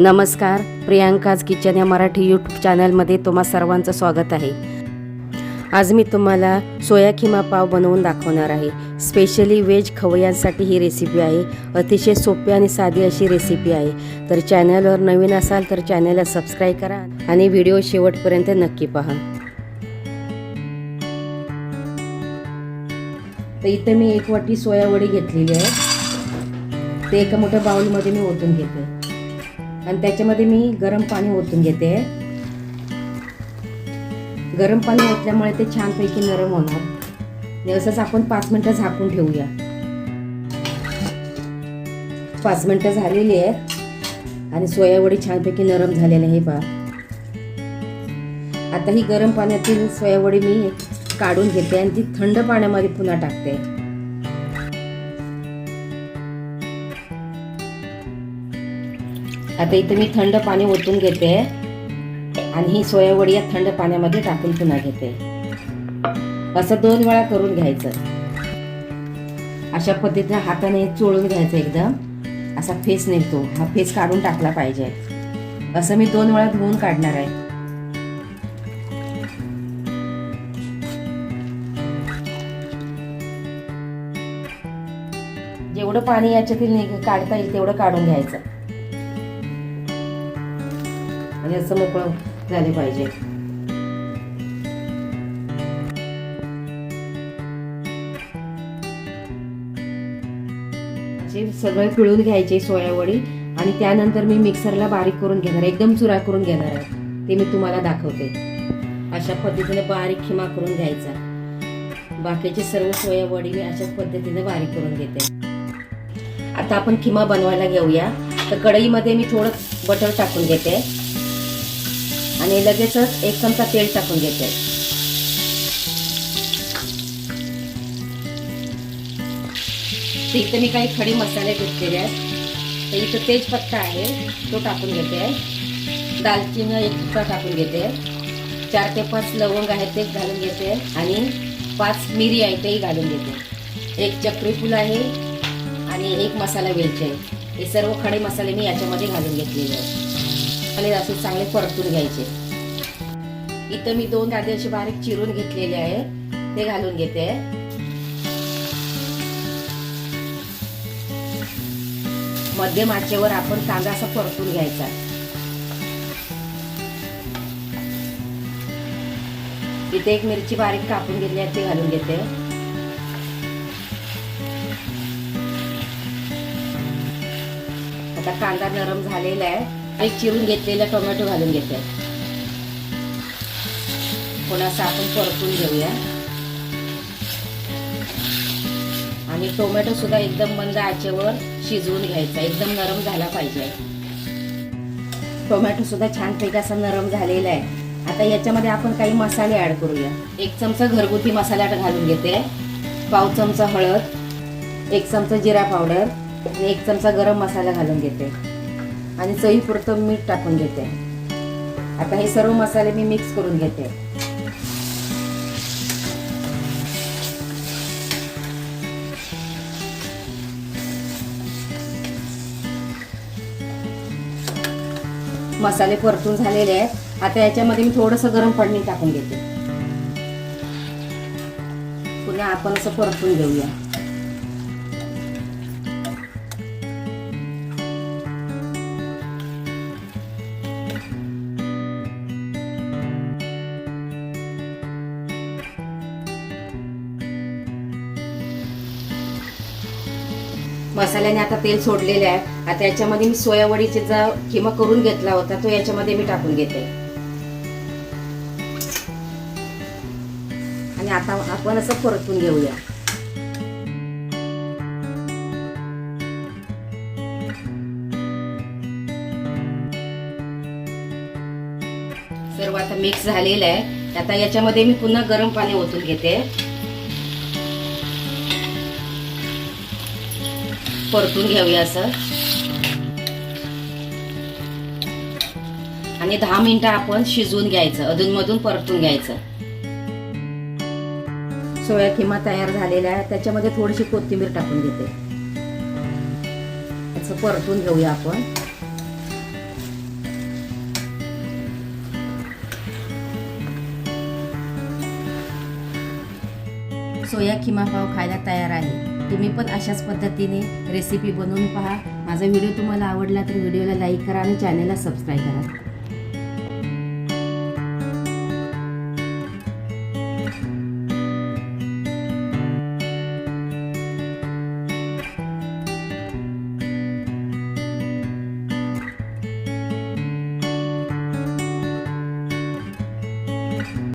नमस्कार प्रियांकाज किचन या मराठी यूट्यूब चॅनलमध्ये तुम्हा सर्वांचं स्वागत आहे. आज मी तुम्हाला सोया खिमा पाव बनवून दाखवणार आहे. स्पेशली व्हेज खवयांसाठी ही रेसिपी आहे. अतिशय सोपी आणि साधी अशी रेसिपी आहे. तर चॅनलवर नवीन असाल तर चॅनलला सबस्क्राईब करा आणि व्हिडिओ शेवटपर्यंत नक्की पहा. तर इथे मी एक वाटी सोया वडी घेतलेली आहे. ते एका मोठ्या बाउलमध्ये मी ओतून घेते. आणि त्याच्यामध्ये मी गरम पाणी ओतून घेते. गरम पाणी ओतल्यामुळे ते छानपैकी नरम होणार. आणि असंच आपण पाच मिनटं झाकून ठेवूया. पाच मिनटं झालेली आहेत. आणि सोयावडी छानपैकी नरम झालेली आहे पहा. आता ही गरम पाण्यातील सोयावडी मी काढून घेते आणि ती थंड पाण्यामध्ये पुन्हा टाकते. आता इथे मी थंड पाणी ओतून घेते. आणि ही सोयावडी या थंड पाण्यामध्ये टाकून पुन्हा घेते. असं दोन वेळा करून घ्यायचं. अशा पद्धतीने हाताने चोळून घ्यायचं एकदम. असा फेस निघतो. हा फेस काढून टाकला पाहिजे. असं मी दोन वेळा धुवून काढणार आहे. जेवढं पाणी याच्यातील निघ- काढता येईल तेवढं काढून घ्यायचं. आणि असं मोकळं झाले पाहिजे. सगळं पिळून घ्यायचे सोयावडी आणि त्यानंतर मी मिक्सरला बारीक करून घेणार एकदम चुरा करून घेणार आहे. ते मी तुम्हाला दाखवते. अशा पद्धतीने बारीक खिमा करून घ्यायचा. बाकीचे सर्व सोयावडी मी अशाच पद्धतीने बारीक करून घेते. आता आपण खिमा बनवायला घेऊया. तर कढईमध्ये मी थोडं बटर टाकून घेते. आणि लगेचच एक चमचा तेल टाकून घेते. तर इथे मी काही खडी मसाले घेतलेले आहेत. तर इथं तेजपत्ता आहे तो टाकून घेते. दालचिनी एक तुकडा टाकून घेते. चार ते पाच लवंग आहेत ते घालून घेते. आणि पाच मिरी आहे तेही घालून घेते. एक चक्री फुल आहे आणि एक मसाला वेलची आहे. हे सर्व खडे मसाले मी याच्यामध्ये घालून घेतलेले आहेत. आणि असे चांगले परतून घ्यायचे. इथं मी दोन कांदे असे बारीक चिरून घेतलेले आहे. ते घालून घेते. मध्यम आचेवर आपण कांदा असा परतून घ्यायचा. इथे एक मिरची बारीक कापून घेतली आहे ते घालून घेते. आता कांदा नरम झालेला आहे. एक चिरून घेतलेला टोमॅटो घालून घेते. थोडासा आपण परतून घेऊया. आणि टोमॅटो सुद्धा एकदम मंद आचेवर शिजवून घ्यायचा. एकदम नरम झाला पाहिजे. टोमॅटो सुद्धा छानपैकी असा नरम झालेला आहे. आता याच्यामध्ये आपण काही मसाले ऍड करूया. एक चमचा घरगुती मसाला घालून घेते. पाव चमचा हळद एक चमचा जिरा पावडर आणि एक चमचा गरम मसाला घालून घेते. आणि चवीपुरतं मीठ टाकून घेते. आता हे सर्व मसाले मी मिक्स करून घेते. मसाले परतून झालेले आहेत. आता याच्यामध्ये मी थोडंसं गरम पाणी टाकून घेते. पुन्हा आपण असं परतून घेऊया. मसाल्याने आता तेल सोडलेले आहे. आता याच्यामध्ये मी सोयावडीचे जो किमा करून घेतला होता तो याच्यामध्ये मी टाकून घेते. आणि आता आपण असं परतून घेऊया. सर्व आता मिक्स झालेलं आहे. आता याच्यामध्ये मी पुन्हा गरम पाणी ओतून घेते. परतून घेऊया असं आणि दहा मिनिटं आपण शिजवून घ्यायचं अधूनमधून परतून घ्यायचं. सोया किमा तयार झालेल्या आहे त्याच्यामध्ये थोडीशी कोथिंबीर टाकून घेते. असं परतून घेऊया आपण. सोया किमा पाव खायला तयार आहे. तुम्ही पण अशाच पद्धतीने रेसिपी बनवून पहा. माझा व्हिडिओ तुम्हाला आवडला तर व्हिडिओला लाईक करा आणि चॅनलला सबस्क्राईब करा.